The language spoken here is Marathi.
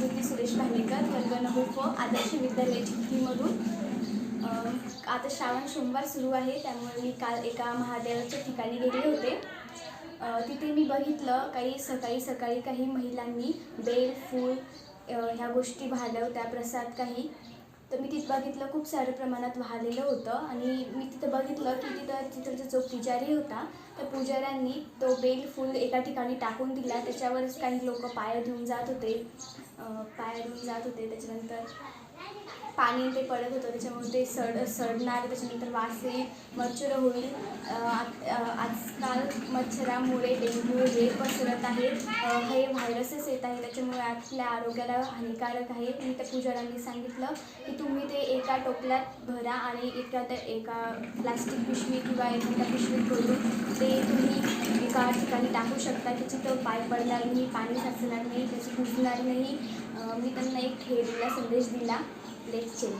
ज्योती सुरेश भालेकर वर्ग नऊ फ आदर्श विद्यालय चिखलीमधून आता श्रावण सोमवार सुरू आहे त्यामुळे मी काल एका महादेवाच्या ठिकाणी गेले होते. तिथे मी बघितलं काही सकाळी सकाळी काही महिलांनी बेल फूल ह्या गोष्टी वाहल्या होत्या प्रसाद काही. तर मी तिथं बघितलं खूप साऱ्या प्रमाणात वाहलेलं होतं. आणि मी तिथं बघितलं की तिथं तिथलचा जो पुजारी होता त्या पुजाऱ्यांनी तो बेल फूल एका ठिकाणी टाकून दिला. त्याच्यावरच काही लोक पाया धुवून जात होते. अं, पाया जात होते त्याच्यानंतर पाणी ते पडत होतं त्याच्यामुळे ते सड सडणार त्याच्यानंतर वास येईल मच्छर होईल. आजकाल मच्छरामुळे डेंग्यू हे पसरत आहे. हे व्हायरसेस येत आहे त्याच्यामुळे आपल्या आरोग्याला हानिकारक आहे. मी त्या पुजाऱ्यांनी सांगितलं की तुम्ही ते एका टोपल्यात भरा आणि एका त्या एका प्लास्टिक पिशवी किंवा एखाद्या पिशवीत भरून ते तुम्ही एका ठिकाणी टाकू शकता की तिथं पाय पडणार नाही पाणी साचणार नाही त्याची कुजणार नाही. मी त्यांना एक हे संदेश दिला. Late change